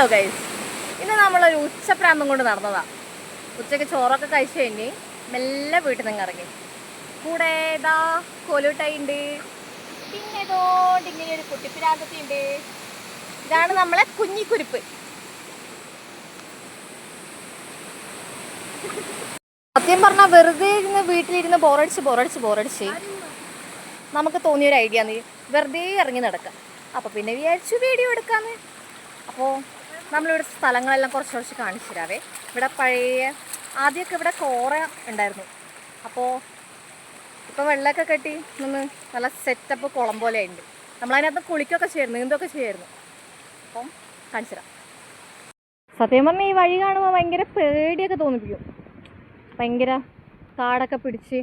Hello guys ഇന്ന് നമ്മളൊരു ഉച്ചപ്രാന്തം കൊണ്ട് നടന്നതാ. ഉച്ചയ്ക്ക് ചോറൊക്കെ കഴിച്ചു കഴിഞ്ഞ് മെല്ലെ വീട്ടിൽ നിന്ന് ഇറങ്ങി. കൂടെ ഇതാ കോലുട്ടായിണ്ട് പിന്നെ ഇങ്ങനെ ഒരു കുട്ടിപ്പിരാന്തത്തിയുണ്ട് ഇതാണ് നമ്മളെ കുഞ്ഞിക്കുരുപ്പ്. സത്യം പറഞ്ഞാൽ വെറുതെ ഇരുന്ന് വീട്ടിലിരുന്ന് ബോറടിച്ച് ബോറടിച്ച് ബോറടിച്ച് നമുക്ക് തോന്നിയൊരു ഐഡിയ ആണ് വെറുതെ ഇറങ്ങി നടക്കാം. അപ്പോൾ പിന്നെ വിചാരിച്ചു വീഡിയോ എടുക്കാന്ന്. അപ്പോൾ നമ്മളിവിടെ സ്ഥലങ്ങളെല്ലാം കുറച്ച് കുറച്ച് കാണിച്ചു തരാവേ. ഇവിടെ പഴയ ആദ്യമൊക്കെ ഇവിടെ കോറ ഉണ്ടായിരുന്നു. അപ്പോൾ ഇപ്പോൾ വെള്ളമൊക്കെ കെട്ടി നിന്ന് നല്ല സെറ്റപ്പ് കുളം പോലെ ഉണ്ട്. നമ്മളതിനകത്ത് കുളിക്കൊക്കെ ചെയ്യായിരുന്നു നീന്തൊക്കെ ചെയ്യായിരുന്നു. അപ്പം കാണിച്ചു തരാം. സത്യം പറഞ്ഞാൽ ഈ വഴി കാണുമ്പോൾ ഭയങ്കര പേടിയൊക്കെ തോന്നിപ്പിക്കും. ഭയങ്കര കാടൊക്കെ പിടിച്ച്.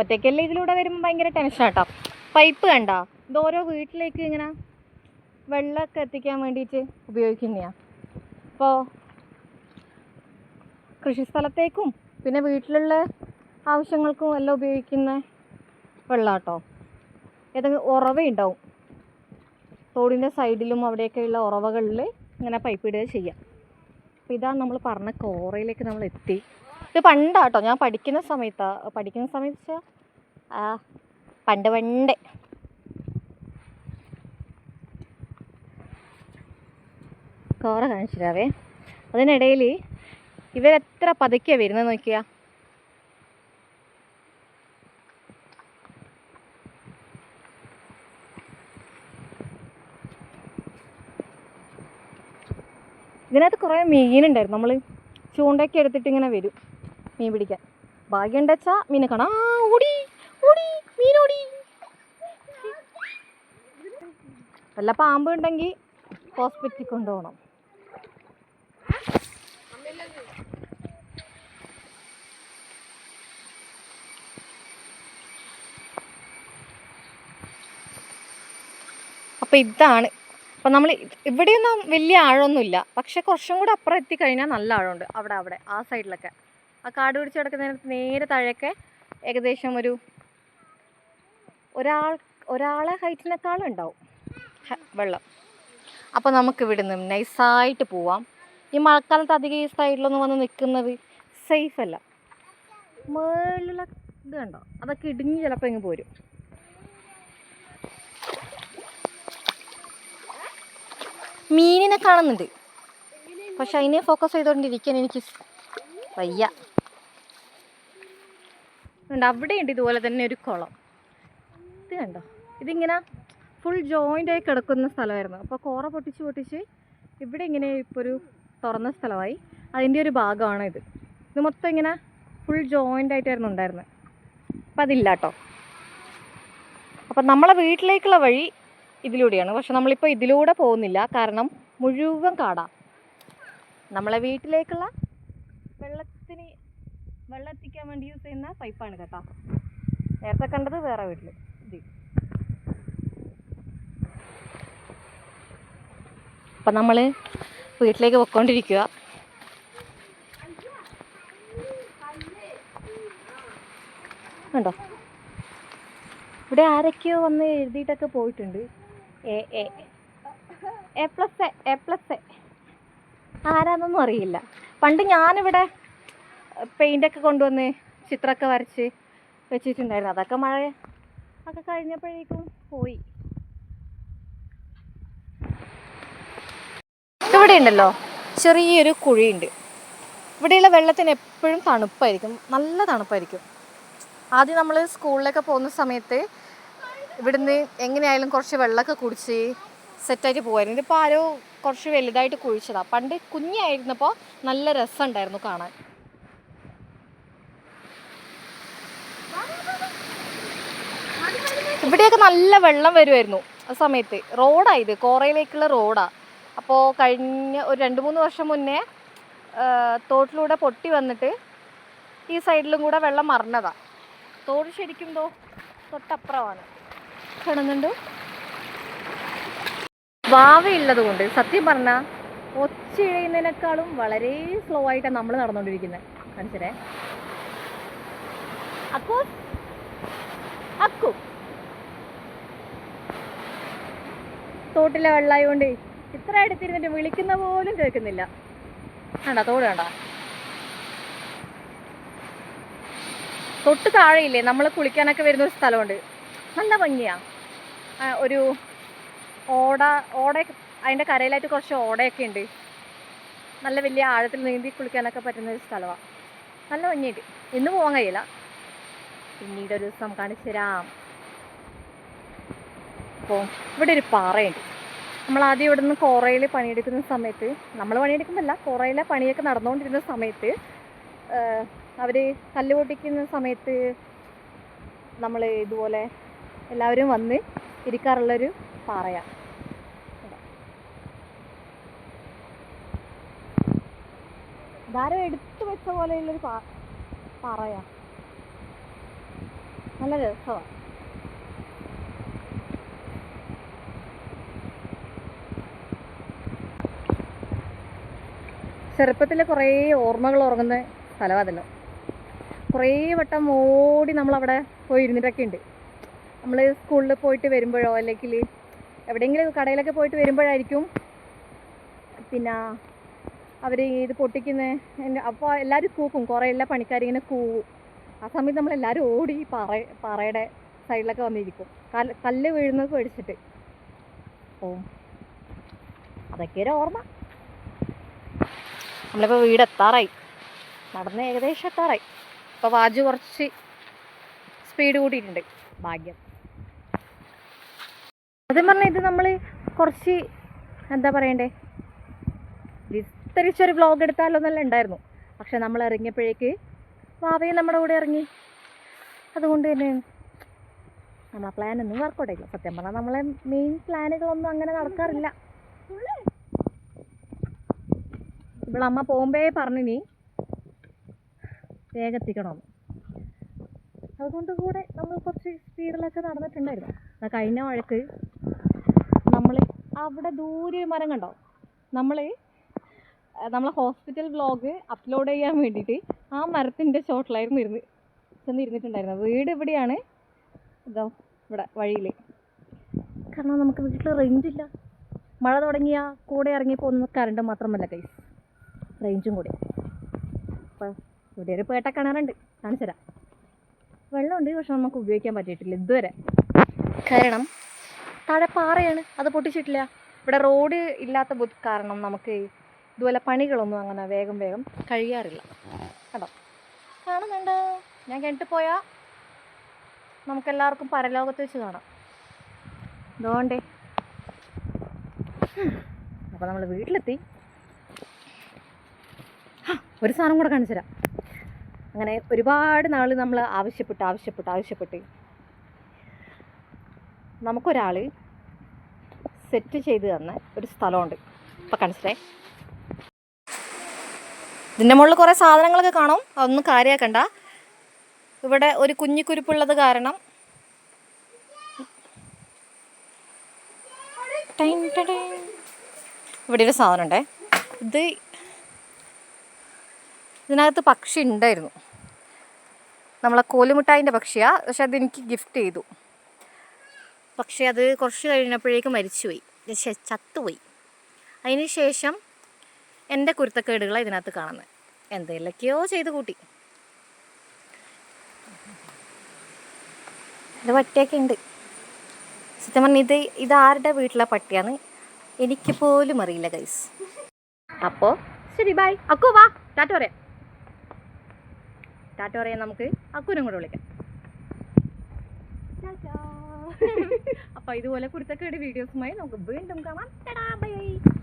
ഒറ്റയ്ക്കല്ലേ ഇതിലൂടെ വരുമ്പോൾ ഭയങ്കര ടെൻഷൻ കേട്ടോ പൈപ്പ് കണ്ട? ഇത് ഓരോ വീട്ടിലേക്ക് ഇങ്ങനെ വെള്ളമൊക്കെ എത്തിക്കാൻ വേണ്ടിയിട്ട് ഉപയോഗിക്കുന്നതാണ് അപ്പോൾ കൃഷിസ്ഥലത്തേക്കും പിന്നെ വീട്ടിലുള്ള ആവശ്യങ്ങൾക്കും എല്ലാം ഉപയോഗിക്കുന്ന വെള്ളാട്ടോ. ഏതെങ്കിലും ഉറവയുണ്ടാവും തോടിന്റെ സൈഡിലും അവിടെയൊക്കെയുള്ള ഉറവകളിൽ ഇങ്ങനെ പൈപ്പ് ഇടുക ചെയ്യാം. അപ്പോൾ ഇതാണ് നമ്മൾ പറഞ്ഞ കോറയിലേക്ക് നമ്മൾ എത്തി. ഇത് പണ്ടാട്ടോ ഞാൻ പഠിക്കുന്ന സമയത്താ. പഠിക്കുന്ന സമയത്ത് വെച്ചാൽ ആ പണ്ട് പണ്ട് കോറ കാണിച്ചിരാവേ അതിനിടയിൽ ഇവരെത്ര പതുക്കെയാണ് വരുന്നത് നോക്കിയാ. ഇതിനകത്ത് കുറേ മീനുണ്ടായിരുന്നു. നമ്മൾ ചൂണ്ടയൊക്കെ എടുത്തിട്ട് ഇങ്ങനെ വരും മീൻ പിടിക്കാൻ. ഭാഗ്യം ഉണ്ടെച്ചാ മീനെ കാണാം. വല്ല പാമ്പ് ഉണ്ടെങ്കിൽ ഹോസ്പിറ്റലിൽ കൊണ്ടുപോകണം. അപ്പം ഇതാണ്. അപ്പോൾ നമ്മൾ ഇവിടെയൊന്നും വലിയ ആഴമൊന്നുമില്ല. പക്ഷെ കുറച്ചും കൂടെ അപ്പുറം എത്തിക്കഴിഞ്ഞാൽ നല്ല ആഴമുണ്ട്. അവിടെ അവിടെ ആ സൈഡിലൊക്കെ. ആ കാട് പിടിച്ച് കിടക്കുന്നതിനകത്ത് നേരെ താഴെയൊക്കെ ഏകദേശം ഒരു ഒരാൾ ഒരാളെ ഹൈറ്റിനേക്കാളും ഉണ്ടാവും. വെള്ളം. അപ്പോൾ നമുക്ക് ഇവിടെ നിന്ന് നൈസായിട്ട് പോവാം. ഈ മഴക്കാലത്ത് അധികം ഈ സൈഡിലൊന്നും വന്ന് നിൽക്കുന്നത് സേഫ് അല്ല. മേളിലുള്ള ഇത് കണ്ടോ? അതൊക്കെ ഇടിഞ്ഞ് ചിലപ്പോൾ ഇങ്ങ് പോരും. മീനിനെ കാണുന്നുണ്ട്. പക്ഷെ അതിനെ ഫോക്കസ് ചെയ്തുകൊണ്ടിരിക്കാൻ എനിക്ക് വയ്യ. അവിടെയുണ്ട് ഇതുപോലെ തന്നെ ഒരു കുളം. ഇത് കണ്ടോ? ഇതിങ്ങനെ ഫുൾ ജോയിന്റ് ആയി കിടക്കുന്ന സ്ഥലമായിരുന്നു. അപ്പോൾ കോറ പൊട്ടിച്ച് പൊട്ടിച്ച് ഇവിടെ ഇങ്ങനെ ഇപ്പോൾ ഒരു തുറന്ന സ്ഥലമായി. അതിന്റെ ഒരു ഭാഗമാണ് ഇത്. ഇത് മൊത്തം ഇങ്ങനെ ഫുൾ ജോയിന്റ് ആയിട്ടായിരുന്നു ഉണ്ടായിരുന്നത്. അപ്പം അതില്ല കേട്ടോ അപ്പം നമ്മളെ വീട്ടിലേക്കുള്ള വഴി ഇതിലൂടെയാണ്. പക്ഷെ നമ്മളിപ്പോൾ ഇതിലൂടെ പോകുന്നില്ല. കാരണം മുഴുവൻ കാടാ. നമ്മളെ വീട്ടിലേക്കുള്ള വെള്ളത്തിന് വെള്ളം എത്തിക്കാൻ വേണ്ടി യൂസ് ചെയ്യുന്ന പൈപ്പാണ് കേട്ടോ. നേരത്തെ കണ്ടത് വേറെ വീട്ടിൽ അപ്പം നമ്മൾ വീട്ടിലേക്ക് പൊയ്ക്കൊണ്ടിരിക്കുക ഉണ്ടോ ഇവിടെ ആരൊക്കെയോ വന്ന് എഴുതിയിട്ടൊക്കെ പോയിട്ടുണ്ട്. A A A plus A plus ആരാന്നൊന്നും അറിയില്ല. പണ്ട് ഞാനിവിടെ പെയിന്റൊക്കെ കൊണ്ടുവന്ന് ചിത്രമൊക്കെ വരച്ച് വെച്ചിട്ടുണ്ടായിരുന്നു. അതൊക്കെ മഴ ഒക്കെ കഴിഞ്ഞപ്പോഴേക്കും പോയി. ഇവിടെ ഉണ്ടല്ലോ. ചെറിയൊരു കുഴിയുണ്ട്. ഇവിടെയുള്ള വെള്ളത്തിന് എപ്പോഴും തണുപ്പായിരിക്കും. നല്ല തണുപ്പായിരിക്കും. ആദ്യം നമ്മൾ സ്കൂളിലൊക്കെ പോകുന്ന സമയത്ത് ഇവിടുന്ന് എങ്ങനെയായാലും കുറച്ച് വെള്ളമൊക്കെ കുടിച്ച് സെറ്റായിട്ട് പോകുമായിരുന്നു ഇതിപ്പോൾ ആരോ കുറച്ച് വലുതായിട്ട് കുഴിച്ചതാണ് പണ്ട് കുഞ്ഞായിരുന്നപ്പോൾ നല്ല രസമുണ്ടായിരുന്നു കാണാൻ. ഇവിടെയൊക്കെ നല്ല വെള്ളം വരുമായിരുന്നു ആ സമയത്ത്. റോഡാണ് ഇത് കോറയിലേക്കുള്ള റോഡാണ് അപ്പോൾ കഴിഞ്ഞ ഒരു രണ്ട് മൂന്ന് വർഷം മുന്നേ തോട്ടിലൂടെ പൊട്ടി വന്നിട്ട് ഈ സൈഡിലും കൂടെ വെള്ളം മറിഞ്ഞതാണ് തോട് ശരിക്കും തോ തൊട്ടപ്പുറമാണ്. കാണുന്നുണ്ടോ വാവയുള്ളത് കൊണ്ട് സത്യം പറഞ്ഞാൽ ഒച്ചിഴയുന്നതിനേക്കാളും വളരെ സ്ലോ ആയിട്ടാണ് നമ്മൾ നടന്നുകൊണ്ടിരിക്കുന്നത് മനസ്സിലെ അക്കു അക്കു. തോട്ടിലെ വെള്ളമായതുകൊണ്ട് ഇത്ര അടുത്തിരുന്നിട്ട് വിളിക്കുന്ന പോലും കേൾക്കുന്നില്ല. വേണ്ട തോട് വേണ്ട. തൊട്ട് താഴെയില്ലേ നമ്മൾ കുളിക്കാനൊക്കെ വരുന്ന ഒരു സ്ഥലമുണ്ട്. നല്ല ഭംഗിയാ. ആ, ഒരു ഓട ഓട അതിന്റെ കരയിലായിട്ട് കുറച്ച് ഓടയൊക്കെ ഉണ്ട്. നല്ല വലിയ ആഴത്തിൽ നീന്തി കുളിക്കാനൊക്കെ പറ്റുന്ന ഒരു സ്ഥലമാണ് നല്ല ഭംഗിയുണ്ട് ഇന്ന് പോകാൻ കഴിയില്ല. പിന്നീട് ഒരു ദിവസം കാണിച്ചു തരാം. അപ്പോൾ ഇവിടെ ഒരു പാറയുണ്ട്. നമ്മൾ ആദ്യം ഇവിടെ നിന്ന് കോറയിൽ പണിയെടുക്കുന്ന സമയത്ത് നമ്മൾ പണിയെടുക്കുന്നില്ല കോറയിലെ പണിയൊക്കെ നടന്നുകൊണ്ടിരുന്ന സമയത്ത് അവർ കല്ല് പൊട്ടിക്കുന്ന സമയത്ത് നമ്മൾ ഇതുപോലെ എല്ലാവരും വന്ന് ഇരിക്കാറുള്ളൊരു പാറയാണ് ധാരം എടുത്തു വെച്ച പോലെയുള്ളൊരു പാ പാറയാ. നല്ല രസമാണ് ചെറുപ്പത്തിൽ കുറേ ഓർമ്മകൾ ഉറങ്ങുന്ന സ്ഥലം അതല്ലോ. കുറേ വട്ടം ഓടി നമ്മളവിടെ പോയി ഇരുന്നിട്ടൊക്കെ ഉണ്ട് നമ്മൾ സ്കൂളിൽ പോയിട്ട് വരുമ്പോഴോ അല്ലെങ്കിൽ എവിടെയെങ്കിലും കടയിലൊക്കെ പോയിട്ട് വരുമ്പോഴായിരിക്കും. പിന്നെ അവർ ഇത് പൊട്ടിക്കുന്ന അപ്പോൾ എല്ലാവരും കൂക്കും. കുറേ എല്ലാ പണിക്കാരിങ്ങനെ കൂവും. ആ സമയത്ത് നമ്മളെല്ലാവരും ഓടി പാറ പാറയുടെ സൈഡിലൊക്കെ വന്നിരിക്കും. കല്ല് കല്ല് വീഴുന്നത് പേടിച്ചിട്ട്. ഓ അതൊക്കെ ഒരു ഓർമ്മ. നമ്മളിപ്പോൾ വീട് എത്താറായി. നടന്ന് ഏകദേശം എത്താറായി. ഇപ്പോൾ വാജു കുറച്ച് സ്പീഡ് കൂട്ടിയിട്ടുണ്ട്. ഭാഗ്യം. സത്യം പറഞ്ഞാൽ ഇത് നമ്മൾ കുറച്ച് എന്താ പറയണ്ടേ? വിസ്തരിച്ചൊരു വ്ളോഗ് എടുത്താലോ എന്നല്ല ഉണ്ടായിരുന്നു. പക്ഷെ നമ്മൾ ഇറങ്ങിയപ്പോഴേക്ക് വാവയെ നമ്മുടെ കൂടെ ഇറങ്ങി. അതുകൊണ്ട് തന്നെ നമ്മളെ പ്ലാൻ ഒന്നും വർക്കൗട്ട് ആയില്ല സത്യം പറഞ്ഞാൽ നമ്മളെ മെയിൻ പ്ലാനുകളൊന്നും അങ്ങനെ നടക്കാറില്ല. ഇവിടെ അമ്മ പോകുമ്പേ പറഞ്ഞിനി വേഗത്തിക്കണമെന്ന് അതുകൊണ്ട് കൂടെ നമ്മൾ കുറച്ച് സ്പീഡിലൊക്കെ നടന്നിട്ടുണ്ടായിരുന്നു. കഴിഞ്ഞ നമ്മൾ അവിടെ ദൂരെ ഒരു മരം കണ്ടോ? നമ്മൾ നമ്മളെ ഹോസ്പിറ്റൽ വ്ലോഗ് അപ്ലോഡ് ചെയ്യാൻ വേണ്ടിയിട്ട് ആ മരത്തിന്റെ ചോട്ടിലായിരുന്നു ഇരുന്ന് ചെന്ന് ഇരുന്നിട്ടുണ്ടായിരുന്നത് വീട് ഇവിടെയാണ്. ഇതോ ഇവിടെ വഴിയിൽ കാരണം നമുക്ക് വീട്ടിൽ റേഞ്ച് ഇല്ല. മഴ തുടങ്ങിയ കൂടെ ഇറങ്ങി പോകുന്ന കറണ്ട് മാത്രമല്ല കൈസ് റേഞ്ചും കൂടി. അപ്പോൾ ഇവിടെ ഒരു പേട്ട കിണറുണ്ട്. കാണിച്ചു തരാം വെള്ളമുണ്ട് പക്ഷെ നമുക്ക് ഉപയോഗിക്കാൻ പറ്റിയിട്ടില്ല ഇതുവരെ. കാരണം താഴെ പാറയാണ്. അത് പൊട്ടിച്ചിട്ടില്ല. ഇവിടെ റോഡ് ഇല്ലാത്ത കാരണം നമുക്ക് ഇതുപോലെ പണികളൊന്നും അങ്ങനെ വേഗം വേഗം കഴിയാറില്ല. കേട്ടോ കാണുന്നുണ്ട്. ഞാൻ കിണറ്റ് പോയാൽ നമുക്കെല്ലാവർക്കും പരലോകത്ത് വെച്ച് കാണാം. ഇതുകൊണ്ടേ അപ്പോൾ നമ്മൾ വീട്ടിലെത്തി. ഒരു സാധനം കൂടെ കാണിച്ചു തരാം അങ്ങനെ ഒരുപാട് നാൾ നമ്മൾ ആവശ്യപ്പെട്ട് ആവശ്യപ്പെട്ട് ആവശ്യപ്പെട്ട് നമുക്കൊരാൾ സെറ്റ് ചെയ്ത് തന്ന ഒരു സ്ഥലമുണ്ട്. ഇപ്പം കാണിച്ചിട്ടേ ഇതിന്റെ മുകളിൽ കുറേ സാധനങ്ങളൊക്കെ കാണും. അതൊന്നും കാര്യമാക്കണ്ട ഇവിടെ ഒരു കുഞ്ഞിക്കുരുപ്പുള്ളത് കാരണം. ഇവിടെ ഒരു സാധനം ഉണ്ടേ ഇത് ഇതിനകത്ത് പക്ഷി ഉണ്ടായിരുന്നു. നമ്മളെ കോലുമിട്ടായിന്റെ പക്ഷിയാണ് പക്ഷെ അതെനിക്ക് ഗിഫ്റ്റ് ചെയ്തു. പക്ഷേ അത് കുറച്ച് കഴിഞ്ഞപ്പോഴേക്കും മരിച്ചുപോയി. ചത്തുപോയി. അതിന് ശേഷം എന്റെ കുരുത്തക്കേടുകളാണ് ഇതിനകത്ത് കാണുന്നത്. എന്തെങ്കിലൊക്കെയോ ചെയ്ത് കൂട്ടി. ഇത് പട്ടിയൊക്കെ ഉണ്ട്. സത്യം പറഞ്ഞാൽ ഇത് ഇതാരുടെ വീട്ടിലെ പട്ടിയാണ് എനിക്ക് പോലും അറിയില്ല ഗൈസ് അപ്പോ ശരി ബൈ അക്കു വാ. ടാറ്റ പറയാം. ടാറ്റ പറയാം നമുക്ക് അക്കുനും കൂടെ വിളിക്കാം. അപ്പോൾ ഇതുപോലെ കുരുത്തക്കേട് വീഡിയോസുമായി നമുക്ക് വീണ്ടും കാണാം. ബൈ.